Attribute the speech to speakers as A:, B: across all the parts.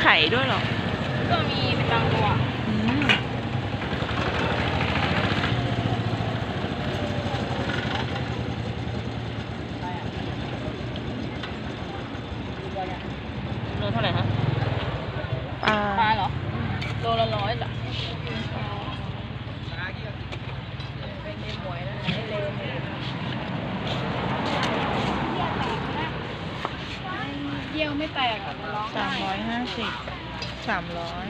A: ไข่ด้วยหรอ ก็มีเป็นบางตัว อืม โลเท่าไหร่คะปลา
B: ปลาเหรอ โลละร้อยจ้ะเป็นหมวยนะไม่เลวเลยเยี่ยวไม่แตกอะมันร้อง
A: สาม
B: ไห้
A: ร้อยห้าสิบสามร้อย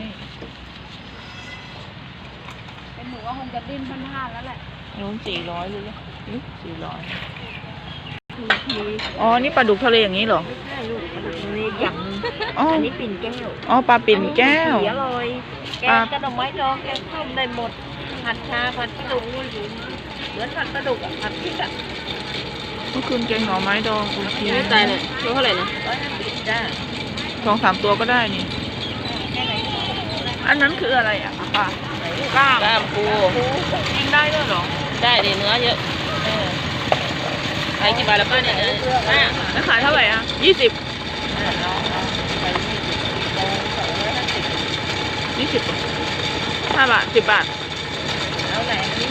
B: เป็นหมูก็คงจะดิ้นพล่านๆแล้วแหละ
A: นู้น สี่ร้อยเลยสี่ร้อยอ๋อ นี่ปลาดุกทะเลอย่างนี้เหรอ
B: ใช่ลูกมันมียำ
A: อ๋อ
B: อันนี้ปิ่นแก้ว
A: อ๋อปลาปิ่นแก้ว
B: สีอร่อยแก
A: อะ
B: งกระดองไม้ดองแกงส้มได้หมดผัดชาผัดปลาดุกเหมือนผัดปลาดุกอะผัดพริกอะ
A: เมื่อคืนแกงหน่อไม้ดองโอเค
B: ไม่ตายเลยรู้เท่าไหร่นะร้อยห้าสิบจ้า
A: สองสามตัวก็ได้นี่
B: แค่ไหน
A: อันนั้นคืออะไรอะปลากล้าม
B: กล้ามปู
A: ยิงได้ด้วยเหรอ
B: ได้ดิเนื้อเยอะเออขายกี่บาทแล้วป้าเนี่ยห้า
A: แล้วขายเท่าไหร่อะยี่สิบยี่สิบห้าบาทสิบบาท
B: เอาไหนอันนี้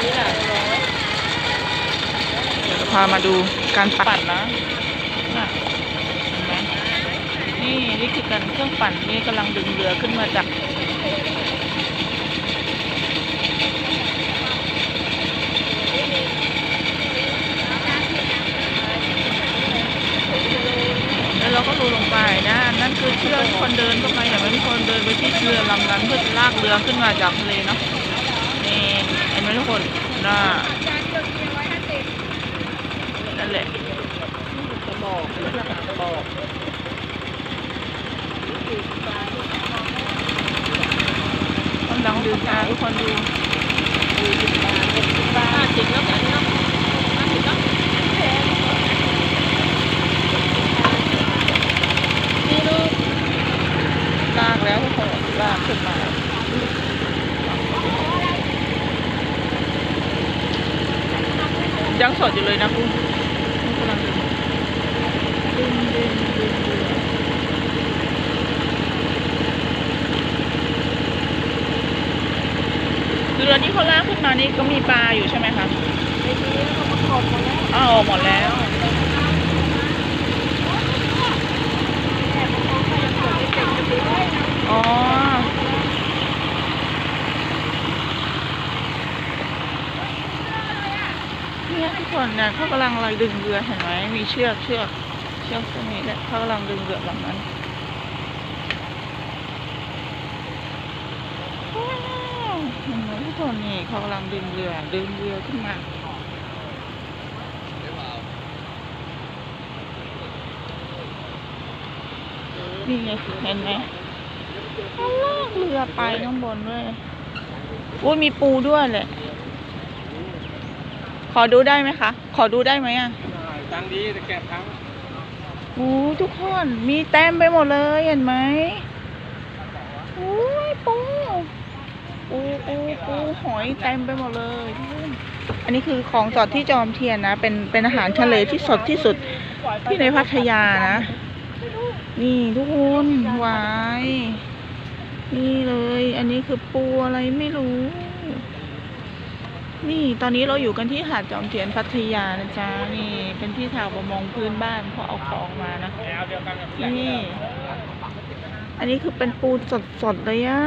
B: นี่ล่ะร้อย
A: เดี๋ยวจะพามาดูการปั่นนะน่ะเห็นไหม นี่นี่คือการเครื่องปั่นนี่กำลังดึงเรือขึ้นมาจากแล้วเราก็ดูลงไปนะนั่นคือเชือกคนเดินเข้าไปอย่างนั้นคนเดินไปที่เรือลำนั้นเพื่อลากเรือขึ้นมาจากทะเลเนาะนี่เห็นไหมทุกคนน่านั่นแหละ
B: บอกบอก
A: กำลังดึงนะทุกคนดู
B: ห้าสิบแล้วกันเนาะห้าสิบเนาะนี่ลูก
A: ลากแล้วทุกคนลากขึ้นมายังสดอยู่เลยนะคุณกำลังดึงดึงดึงดึงดึง คือเรือที่เขาลากขึ้ นมานี่ก็มีปลาอยู่ใช่ไหมคะ
B: ไอ้นี้เขาประกอหมดแล้ว
A: หมดแล้ว อ๋อ เนี่ยทุกคนเนี่ยเขากำลังอะไรดึงเรือเห็นไหมมีเชือกเชือกเชือกตรงนี้แหละเขากำลังดึงเรือลำนั้น เห็นไหมทุกคนนี่เขากำลังดึงเรือดึงเรือขึ้นมานี่ไงเห็นไหมเขาลากเรือไปข้างบนด้วยอุ้ยมีปูด้วยแหละ ขอดูได้ไหมคะ ขอดูได้ไหมอะ
C: ตังดีแต่แกะทั้ง
A: โอ้ทุกคนมีเต็มไปหมดเลยเห็นไหมโอ้ยปู ปูปูปูหอยเต็มไปหมดเลยทุกคนอันนี้คือของสดที่จอมเทียนนะ เป็นเป็นอาหารทะเลที่สดที่สุดที่ในพัทยานะ นี่ทุกคนหวาย นี่เลย อันนี้คือปูอะไรไม่รู้ นี่ตอนนี้เราอยู่กันที่หาดจอมเทียนพัทยานะจ๊ะ นี่เป็นที่ชาวประมงพื้นบ้านเขาเอาของมานะ
C: แน
A: อันนี้คือเป็นปูสดๆเลยอะ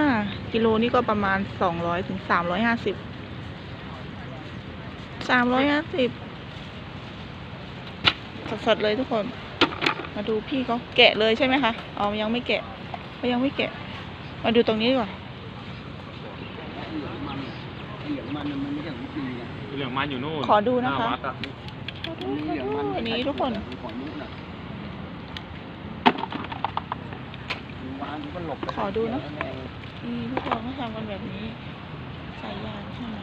A: กิโลนี่ก็ประมาณสองร้อยถึงสามร้อยห้าสิบสามร้อยห้าสิบสดๆเลยทุกคน มาดูพี่เขาแกะเลยใช่ไหมคะอ๋อยังไม่แกะเขายังไม่แกะ มาดูตรงนี้ดีกว่า
C: เหลืองมันมันไม่ใช่ของจริงนะเหลืองมันอยู่นู่น
A: ขอดูนะคะ
C: หาวัดอะ
A: ขอดูขอดูอันนี้ทุกคน
C: ของนู้นน่ะวางก็หลบไป
A: ขอดูนะนี่ทุกคนเขาทำกันแบบนี้สายยางใช่ไหม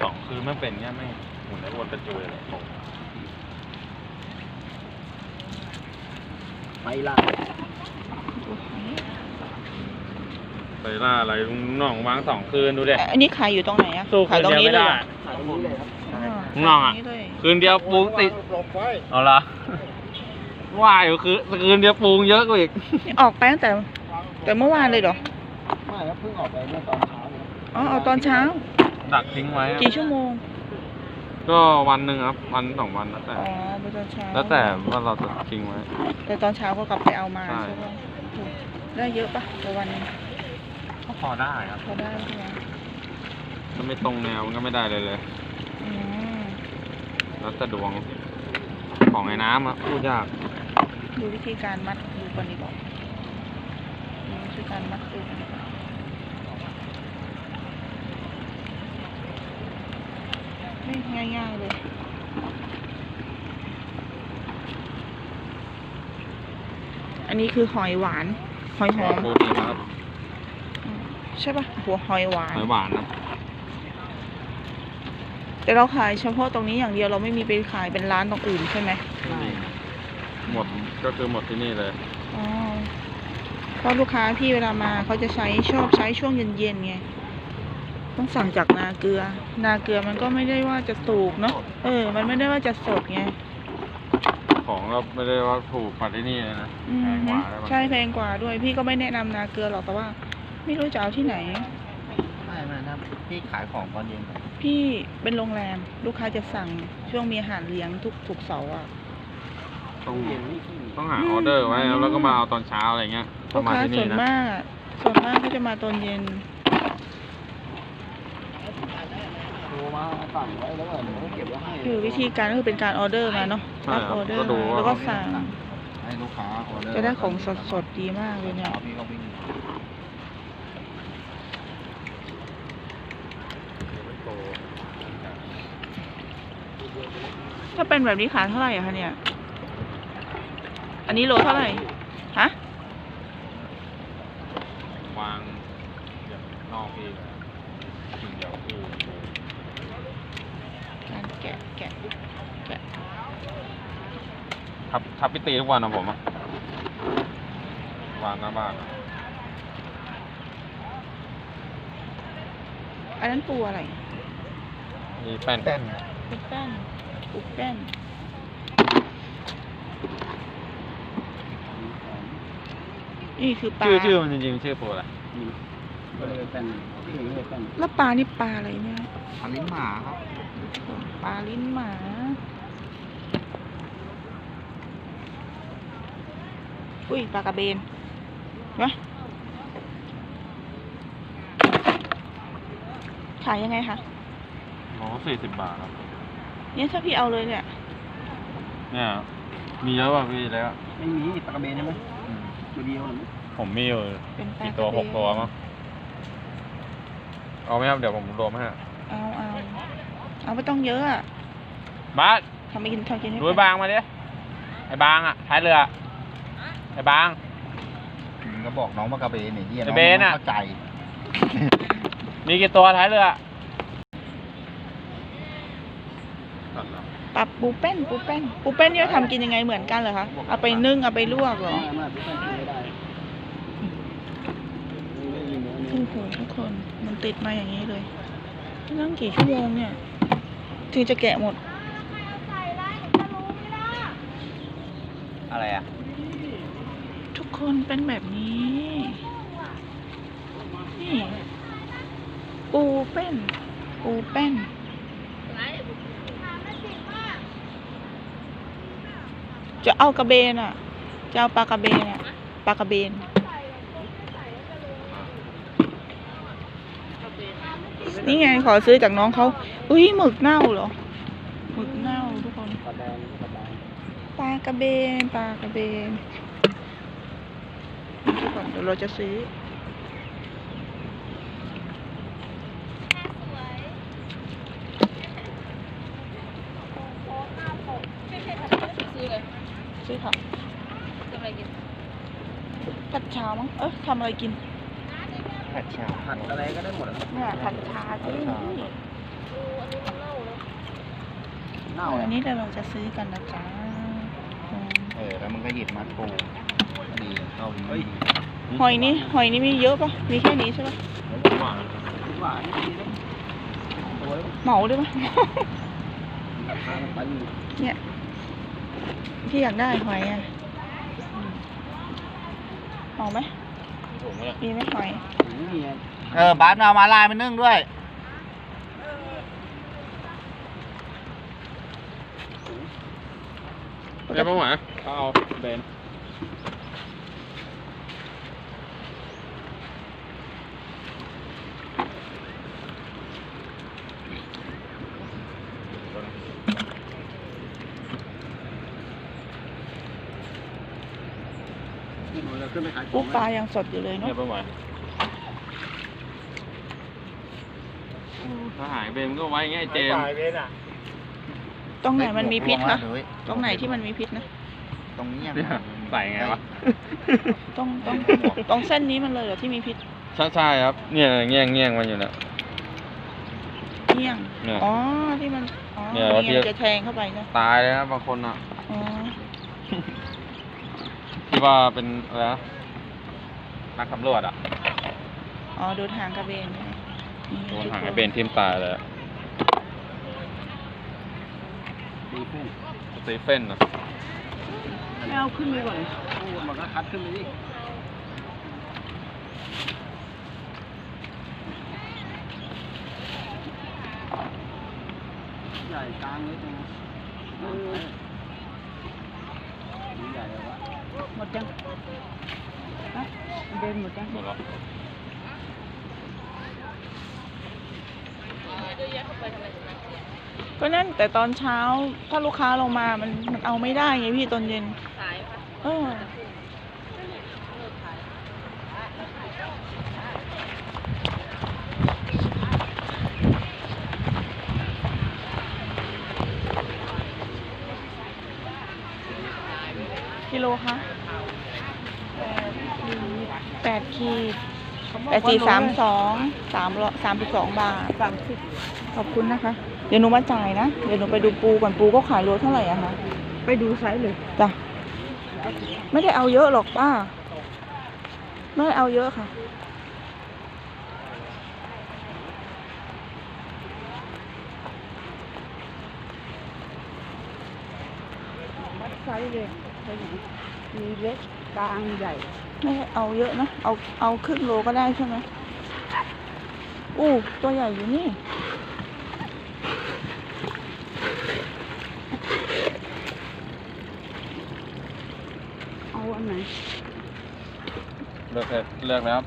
C: สองคือไม่เป็นเงี้ยไม่หมุนได้วนกระจุยเลย
D: ไปล่า
A: ดูหอย
C: ไปล่าอะไรลุงน้องวางสองคืนดูเด็
A: อันนี้ขายอยู่ตรงไหนอะ
C: สู้
A: ขายตรงนี้เลยเหรอ
D: ขายตรงนี้เลยครับ
C: ลุงน้องอะ
A: ขายตรเลย
C: คืนเดียวปูติด
D: หลบไว้
C: เอาละ ว่าอยู่คือคืนเดียวปูเยอะกว่าอีก
A: นี่ออกไปตั้งแต่ แต่เมื่อวานเลยเหรอ
D: ไม่ครับเพิ่งออกไปเมื่อตอนเช้าเนี่ย
A: อ๋อเอาตอนเช้า
C: ดักทิ้งไว้อะ
A: กี่ชั่วโมง
C: ก็วันหนึ่งครับ วันสองวันแล้วแต่
A: อ๋อไปตอนเช้า
C: แล้วแต่ว่าเราจะทิ้งไว้
A: แต่ตอนเช้าก็กลับไปเอามา
C: ใช่
A: ใช่ไหมได้เยอะปะต่อวันหนึง
C: ก็พอได้ครับ
A: พอได้ใช่ไหม
C: ถ้าไม่ตรงแนวมันก็ไม่ได้เลยเลย
A: อืม
C: แล้วแต่ดวง ของในน้ำอะพูดยาก
A: ดูวิธีการมัดดูก่อนดีกว่าดูวิธีการมัดดูก่อนดีกว่าไม่ง่ายๆเลยอันนี้คือหอยหวาน หอยหอม
C: โปรตีนครับ
A: ใช่ปะหัวหอยหวาน
C: หอยหวานนะ
A: แต่เราขายเฉพาะตรงนี้อย่างเดียวเราไม่มีไปขายเป็นร้านตรงอื่นใช่ไหม
C: หมดก็คือหมดที่นี่เลย
A: อ๋อเพราะลูกค้าพี่เวลามาเขาจะใช้ชอบใช้ช่วงเย็นๆไงต้องสั่งจากนาเกลือ นาเกลือมันก็ไม่ได้ว่าจะถูกเนาะเออ มันไม่ได้ว่าจะสดไง
C: ของก็ไม่ได้ว่าถูกกว่าที่นี่เลยนะ
A: อื
C: แพ
A: ม
C: งกว่าได้ปะ
A: ใช่แพงกว่าด้วยพี่ก็ไม่แนะนำนาเกลือหรอกแต่ว่า ไม่รู้จะเอาที่ไหน
D: ไม่ไม่นะ พี่ขายของตอนเย็นก่อน
A: พี่เป็นโรงแรม ลูกค้าจะสั่งช่วงมีอาหารเลี้ยงทุกทุกเสาร์อะ
C: ต้อง
D: เย็นนี่พี่
C: ต้องหาออเดอร์ไว้ครับแล้วก็มาเอาตอนเช้าอะไรเงี้ย
A: ลูก
C: มา
A: ค้า
C: ที่
A: ส่
C: นี่
A: วน
C: นะ
A: มากอะส่วนมากเขาจะมาตอนเย็น
D: โทรมาสั่งไว้แล้วก็เดี๋ยวเขาเก็บไว้ให้
A: คือวิธีการก็คือเป็นการออเดอร์มาเนาะ
C: ใช่
A: รับ
C: ครั
A: อบอเดอ
C: ก็
A: ร์
C: ดู
A: มา
C: ว่า
A: แล้วก็สั่ง
D: ให้ลูกค้าออเดอร์
A: จะได้ของสดๆดีมากเลยเนี่ย
D: ช้าพี่ก็วิ่ง
A: ถ้าเป็นแบบนี้ขายเท่าไหร่อะคะเนี่ย อันนี้โลเท่าไหร่ ฮะ
C: วางอย่างนอกพี่เลยถึงเดียวคือ
A: การแกะแกะแกะ
C: ทับทับพิตีทุกวันนะผมอะวางหน้าบ้าน
A: อันนั้นปูอะไร
C: มีแป้น
D: แป้น
A: ปูแป้นปูแป้นนี่คือปลา
C: ชื่อชื่อมันจริงๆชื่อปูอะไร
D: มีก็เลยเป็นที่นี่เลยเป็น
A: แล้วปลานี่ปลาอะไรเนี่ย
D: อันนี้หมาครับ
A: ปลาลิ้นหมาอุ้ยปลากระเบนวะขายยังไงคะ
C: โลสี่สิบบาทครับ
A: เนี่ยถ้าพี่เอาเลยเนี่ย
C: เนี่ย มีเยอะป่ะพี่แล้ว
D: ไม่มีปลากระเบนใช่ไหม
C: อืม
D: ตัวเดียวเหรอ
C: ผมมีอยู่
A: เป็นปลา
C: กี่
A: ก
C: ตัว
A: ระเบน
C: หกตัวมั้งเอาไหมครับ เดี๋ยวผมรวมให้
A: เอาเอาเอาไม่ต้องเยอะอะ
C: บาส
A: ทำไปกินทำกินให้
C: ดูไอ้บางมาดิไอ้บางอะท้ายเรือ ไอ้บาง
D: ก็บอกน้องปลากระเบนเนี่ยเฮีย
C: กระเบนอะ
D: เข้าใจ
C: มีกี่ตัวท้ายเรือ
A: ปลาปูแป้นปูแป้นปูแป้นนี่เราทำกินยังไงเหมือนกันเหรอคะ เอาไปนึ่งเอาไปลวกเหรอโอ้โหทุกคนมันติดมาอย่างนี้เลยนั่งกี่ชั่วโมงเนี่ยถึงจะแกะหมด
D: อะไรอะ
A: ทุกคนเป็นแบบนี้ นี่ ปูแป้นปูแป้น จะเอากระเบนอะ จะเอาปลากระเบนอะปลากระเบน นี่ไงขอซื้อจากน้องเขาอุ้ยหมึกเน่าเหรอ หมึกเน่าทุกคน
D: ปลา
A: กระเบน ปลากระเบนเดี๋ยวก่อนเดี๋ยวเราจะซื้อ
B: ซื้อ
A: ค่ะ
B: ทำอะไรกิน
A: ผัดชามั้งเอ๊ะทำอะไรกิน
D: ผัดชาผัดอะไรก็ได้หมดอะ
A: เนี่ยผัดชาที่นี่
D: เน่า
A: อั
D: เลย
A: นนี้เดี๋ยวเราจะซื้อกันนะจ๊ะอืม
D: เออแล้วมันก็หยิบมาปูดีเข้าเฮ้ย
A: หอยนี่หอยนี่มีเยอะปะมีแค่นี้ใช่ปะ
D: หวานหวานดีเลยตัว
A: เหมาด้วยปะ
D: ราคามันไปอยู่
A: เนี่ย พี่อยากได้หอยอะอืมเหมาไหม
C: ผมเนี่ย
A: มีไหมหอย
D: นี่ไงเออบาสเอามาลายมานึ่งด้วย
C: เรียกป้าหมาเขาเอาเบน
D: ขึ้นไปขาย
A: ปุ๊บปลายังสดอยู่เลย
C: เรี
A: เนาะ
C: ยกป้าหมาถ้าหายเบนมันก็ไว้อย่างเงี้ยไอ้เจมส์
A: ตรงไหนมันมีพิษคะตรงไหนที่มันมีพิษนะ
D: ตรงนี้ยัง
C: เนี่ยใส่ไงวะ
A: ต้องต้องตรงเส้นนี้มันเลยเหรอที่มีพิษ
C: ใช่ใช่ครับ เนี่ยเงี้ยงเงี้ยงมันอยู่เนี่ย
A: เงี้ยง
C: เนี่ย
A: อ๋อที่มันอ๋อ
C: เนี่ย
A: นี่
C: เรา
A: ไง
C: ที่
A: มันจะแทงเข้าไปนะ
C: ตายเลยนะบางคนอะ
A: อ๋อ
C: ที่ว่าเป็นอะไรนะนักสำรวจอะ
A: อ๋อโดนหางกระเบนใช่ไหมนี่
C: โดน
A: ทุก
C: หาง
A: ค
C: ไอ้เบนทิ่มตายเลยอะ
D: ดีขึ้น
C: สตีเฟนอะ
A: ไม่เอาขึ้นไปก่อน
D: โอ้มันก็คัดขึ้นไปดิใหญ่กลางเลยตรงนี้ใหญ่เลยวะ
A: หมดยังฮะ เบนหมดยัง
C: หมดแล้ว
A: ก็นั่นแต่ตอนเช้าถ้าลูกค้าลงมามันมันเอาไม่ได้ไงพี่ตอนเย็น
B: ขายปะ
A: เออ กิโลคะ แปดขีดแปดสี่สามสองสามร้อยสามสิบสองบาทสามสิบขอบคุณนะคะ เดี๋ยวหนูมาจ่ายนะ เดี๋ยวหนูไปดูปูก่อนปูก็ขายโลเท่าไหร่อะคะ
B: ไปดูไซส์เลย
A: จ้ะไม่ได้เอาเยอะหรอกป้า ไม่ได้เอาเยอะค่ะ
B: วัดไซส์เลยมีเล็กกลางใหญ่
A: ไม่ได้เอาเยอะนะ เอาเอาครึ่งโลก็ได้ใช่ไหมอู้ตัวใหญ่อยู่นี่
E: เอาอันไหน
C: เลือกเลยเลือกแล้ว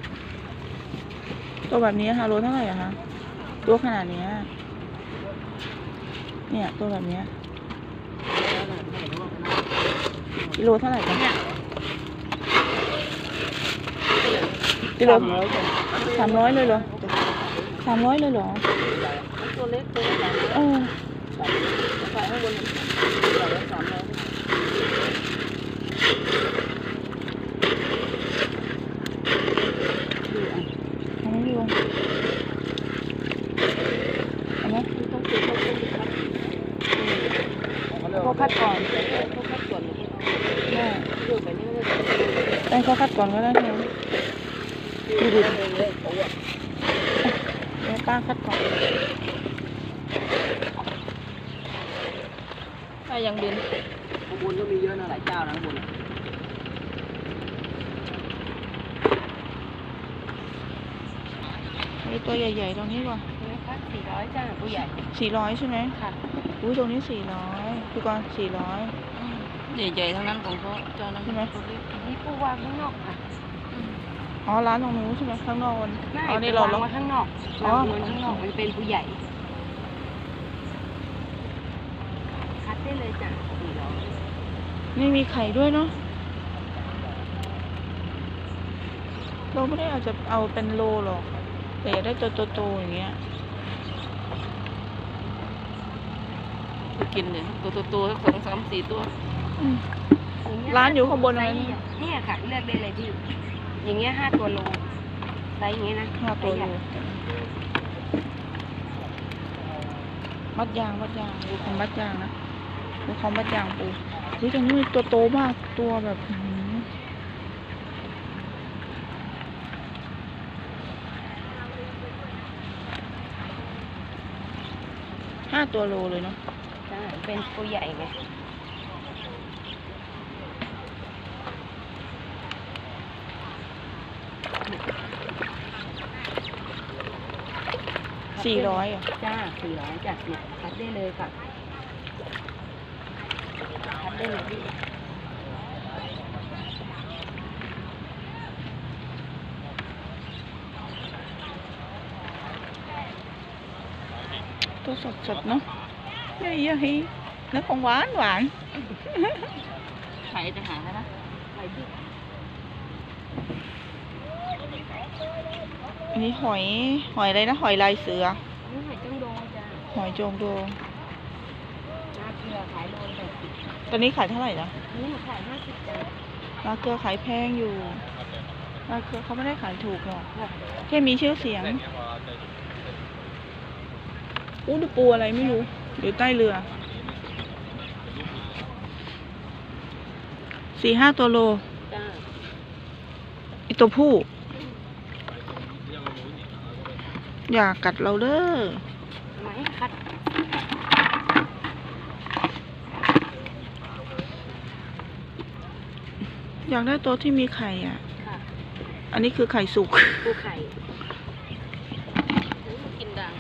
A: ตัวแบบนี้ค่ะโลเท่าไหร่อะคะ ตัวขนาดเนี้ยเนี่ย ตัวแบบเนี้ยกิโลเท่าไหร่คะ กิโลสามร้อยเลยเหรอสามร้อยเลยเหรอ
E: ตัวเล็กตัวใหญ่
A: เออ
E: ใส่ข้างบนใส่สามร้อย
A: เอาไม่ดูเอาไหม
E: ต้องซื้อเขาต้องคัด
A: เขาคัดก่อน
E: เขาคัดก่อนเลย
A: แม่
E: เลือกแบบนี้ไม่ได้
A: ให้เขาคัดก่อนก็ได้ใช่ไหม ดูดิ
E: เลยโอ้ย
A: เดี๋ยวป้าคัดก่อน
E: ถ้ายังบิน
D: ข้างบนก็มีเยอะนะหลายเจ้านะข้างบนอะ
A: มีตัวใหญ่ๆตรงนี้ว่ะ
E: คัดสี่ร้อยจ้าผู้ใหญ่
A: สี่ร้อยใช่ไหม
E: ค่ะ
A: อุ้ยตรงนี้สี่ร้อยพี่กรณ์สี่ร้อย
E: ใหญ่ๆทั้งนั้นของเขาเจ้านั้น
A: ใช่ไหม
E: นี่ปูวางข้างนอกค่ะ
A: อ๋อร้านตรงนู้นใช่ไหมข้างนอกมัน
E: ไม่
A: อ๋อนี่
E: ไป
A: เรา
E: วาง
A: เรา
E: ไว้ข้างนอก
A: อ๋อ
E: วางไว้ข้างนอกมันเป็นผู้ใหญ่คัดได้เลยจ้ะสี่ร้อย
A: นี่มีไข่ด้วยเนาะเราไม่ได้เอาจะเอาเป็นโลหรอก แต่อยากได้ตัวโตๆอย่างเงี้ย
E: กินเลยตัวตัวตัวสองสามสี่ตัว
A: อืม ร้านอยู่ข้างบนอะไรนะ
E: เนี่ยค่ะ เลือกได้เลยพี่ อย่างเงี้ยห้าตัวโลไซส์อย่างเงี้ยนะ
A: ห้าตัว
E: ไซส์ให
A: โล
E: ญ่
A: มัดยางมัดยางดูของมัดยางนะดูของมัดยางปูอุ้ยตรงนี้มีตัวโตมากตัวแบบอื้อหือห้าตัวโลเลยเนาะ
E: ใช่เป็นตัวใหญ่ไง
A: สี่ร้อยอะ
E: จ้าสี่ร้อยจ้ะเนี่ยคัดได้เลยค่ะคัดได้เลยพี่
A: ตัวสดสดๆเนาะนี่ยะฮีแล้วของหวานหวาน
E: ไข่จะหาแล้วนะไข่ที่
A: อั นนี้หอย หอยอะไรนะ หอยลายเสือ
E: นี่ไข่จังโดจ้า
A: หอยโจงโดง
E: น้าเกลือขายโลละแปดสิบ
A: ตอนนี้ขายเท่าไหร่นะ
E: นี่ขายห้าสิบจ้า
A: นาเกลือขายแพงอยู่นาเกลือเขาไม่ได้ขายถูกหรอก
E: ค่ะ
A: แค่มีชื่อเสียงอู้ดูปูอะไรไม่รู้อยู่ใต้เรือ สี่ห้าตัวโล
E: จ้า
A: อีตัวผู้ อย่ากัดเราเด้อ
E: ทำไมคัด
A: อยากได้ตัวที่มีไข่อะ
E: ค่ะ
A: อันนี้คือไข่สุก
E: ปูไข่โอ้ยกินด่าง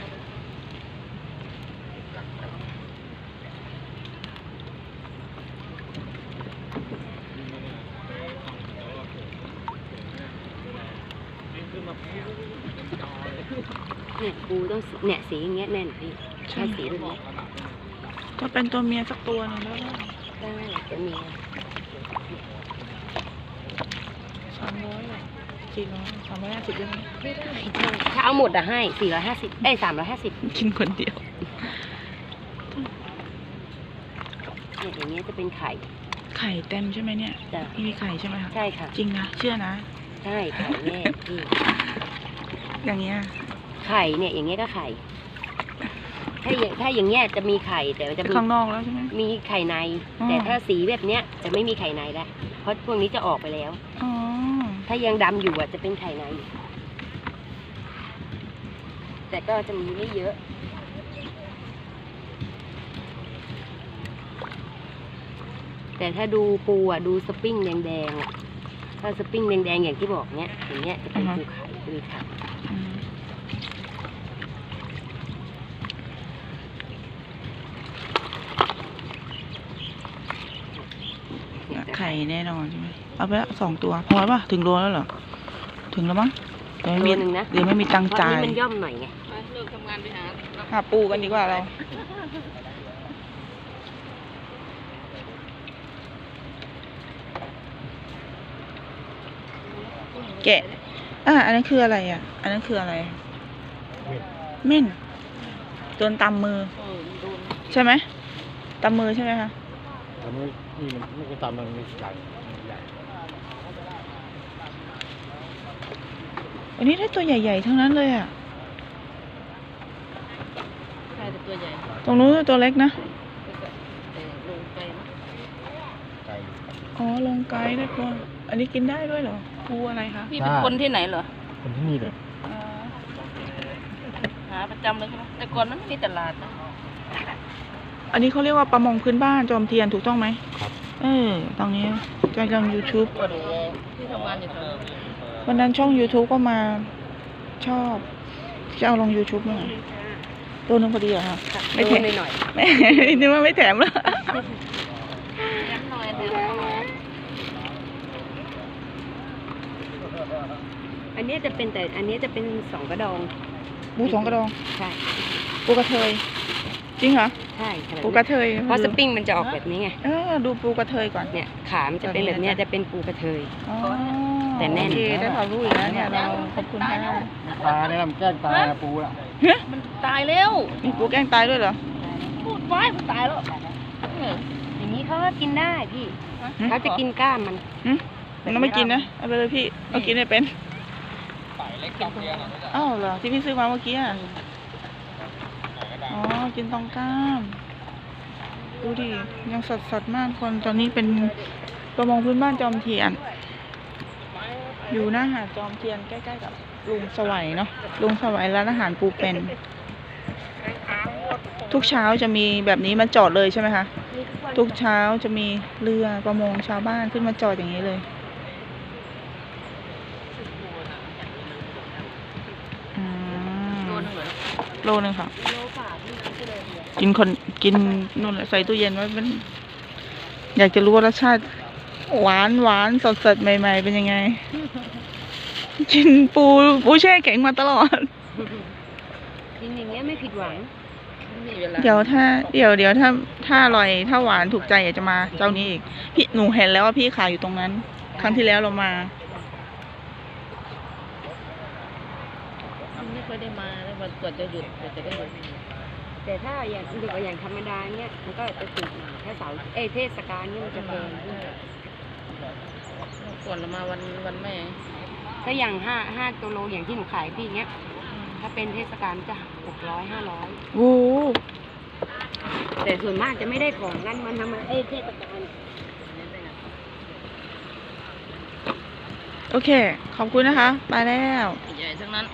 E: เนี่ยปูต้องสีเนี่ยสีอย่างเงี้ยแน่นพี่
A: ใช่
E: ใช่สีแบบนี้
A: ก็เป็นตัวเมียสักตัวหนึงแล้ว
E: ได้จะมี
A: สามร้อยสี่ร้อยสามร้อยห้าสิบได้ไหม
E: ไม่ได้ถ้าเอาหมดอะให้สี่ร้อยห้าสิบเอ้ยสามร้อยห้าสิบ
A: กินคนเดียว
E: เนี่ยอย่างเงี้ยจะเป็นไข่
A: ไข่เต็มใช่ไหมเนี่ย
E: จ้ะ
A: นี่มีไข่ใช่ไหมคะ
E: ใช่ค่ะ
A: จริงนะ เชื่อนะ
E: ใช่ไข่แน่พี่
A: อย่างเงี้ย
E: ไข่เนี่ยอย่างเงี้ยก็ไข่ ถ้าอย่างถ้าอย่างเงี้ยจะมีไข่แต่จะมี
A: ข้างนอกแล้วใช่ไหม
E: มีไข่ใน
A: อ๋อ
E: แต่ถ้าสีแบบเนี้ยจะไม่มีไข่ในแล้วเพราะพวกนี้จะออกไปแล้ว
A: อ๋อ
E: ถ้ายังดำอยู่อะจะเป็นไข่ในแต่ก็จะมีไม่เยอะ แต่ถ้าดูปูอะดูสปริงแดงๆอะ ถ้าสปริงแดงๆอย่างที่บอกเนี้ยอย่างเงี้ยจะเป็นภูเขาคื
A: อค่ะไข่แน่นอนใช่ไหมเอาไปละสองตัวพอป่ะถึงโลแล้วเหรอถึงแล้วมั้งเดี๋ยวไม่มีเดี๋ยวไม่มีตังค์จ่าย
E: มันย่อมหน่อยไง
B: เราทำงานไปหา
A: หาปูกันดีกว่าเรา แกะ อะอันนั้นคืออะไรอะ อันนั้นคืออะไร เม่นโดนตำมือ
B: เออมันโดน
A: ใช่ไหมตำมือใช่ไหมคะ
D: แต่ไม่นี่มันไม่ก็ตามมันไม่ใหญ่ใหญ่
A: อันนี้ได้ตัวใหญ่ๆทั้งนั้นเลยอะ
B: ใช่แต่ตัวใหญ่
A: ตรงนู้นตัวเล็กนะ
B: แต่ลงไปนะ
D: ไก่
A: อ๋อ ลงไกด์ได้ตัว อันนี้กินได้ด้วยเหรอปูอะไรคะ
B: พี่เป็นคนที่ไหนเหรอ
D: คนที่นี่เลย
A: อ๋อ
B: หาประจำเลยใช่ไหมแต่ก่อนนั้นมีตลาดนะ
A: อันนี้เขาเรียกว่าประมงพื้นบ้านจอมเทียนถูกต้องไหม
D: ครับ
A: เออตรงนี้จะลง YouTube
B: ที่ทำงานอยู่แถวนั้น
A: วันนั้นช่อง YouTube ก็มาชอบจะเอาลง YouTube มั้งตัวนึงพอดีเหรอคะไม่แถม
E: โดนหน่อย
A: ไม่นึกว่าไม่แถมแล้ว
B: ย้ำหน่อยเดี๋ยว
E: อันนี้จะเป็นแต่อันนี้จะเป็นสองกระดอง
A: ปูสองกระดอง
E: ใช่
A: ปูกระเทย จริงเหรอ
E: ใช่ค่ะ
A: ปูกระเทย
E: เพราะสปริงมันจะออกแบบนี้ไง
A: เออดูปูกระเทยก่อน
E: เนี่ยขามันจะเป็นแบบเนี้ยจะเป็นปูกระเทย
A: อ๋อ
E: แต่แน่น
A: โอเคได้ความรู้อีกแล้วเนี่ยเราขอบคุณค่ะ
D: ปลาเนี่ยมันแกล้งตายนะปูอะ
B: มันตายแล้ว
A: มีปูแกล้งตายด้วยเหรอ
B: พูดไว้มันตายแล้วเออ
E: อย่างนี้เขาก็กินได้พี่
A: หึ
E: เขาจะกินก้ามมัน
A: หึมันไม่กินนะเอาไปเลยพี่เอากินได้เป็น อ้าวเหรอที่พี่ซื้อมาเมื่อกี้อะ อ๋อ กินตองกล้าม ดูดิ ยังสดสดๆมากคนตอนนี้เป็นประมงพื้นบ้านจอมเทียน อยู่หน้าหาดจอมเทียนใกล้ๆกับลุงสวัยเนาะลุงสวัยร้านอาหารปูเป็น ทุกเช้าจะมีแบบนี้มาจอดเลยใช่ไหมคะ ทุกเช้าจะมีเรือประมงชาวบ้านขึ้นมาจอดอย่างนี้เลย อืม
B: โดนหนึ่งเหรอ
A: โลนึงค่ะ กินคนกินนู่นแหละใส่ตู้เย็นไว้เป็นอยากจะรู้ว่ารสชาติ หวานหวานสดสดๆใหม่ ๆ เป็นยังไง กินปูปูแช่แข็งมาตลอด
E: กินอย่างเงี้ยไม่ผิดหวัง
B: ไม่มีเวลา
A: เดี๋ยวถ้าเดี๋ยวเดี๋ยวถ้าถ้าอร่อยถ้าหวานถูกใจอยากจะมา เจ้านี้อีก พี่หนูเห็นแล้วว่าพี่ขายอยู่ตรงนั้น ครั้งที่แล้วเรามา
B: ไม่ค่อยได้มาแล้ว มันกว่าจะหยุดกว่าจะได้หยุด
E: แต่ถ้าอย่างเด็กว่าอย่างธรรมดาเนี้ยมันก็จะถูกหน่อยถ้าเสาร์เอ้ยเทศกาลเนี้ยมันจะแพง
B: ก่อนเรามาวันวันแม่
E: ถ้าอย่างห้าห้าตัวโลอย่างที่หนูขายพี่เนี้ย ถ้าเป็นเทศกาลจะหกร้อยห้าร้อย
A: โอ้โห
E: แต่ส่วนมากจะไม่ได้ของงั้นมันทำไมเอ้ยเทศกาล
A: โอเค ขอบคุณนะคะ ไปแล้ว
B: ใหญ่ทั้งนั้น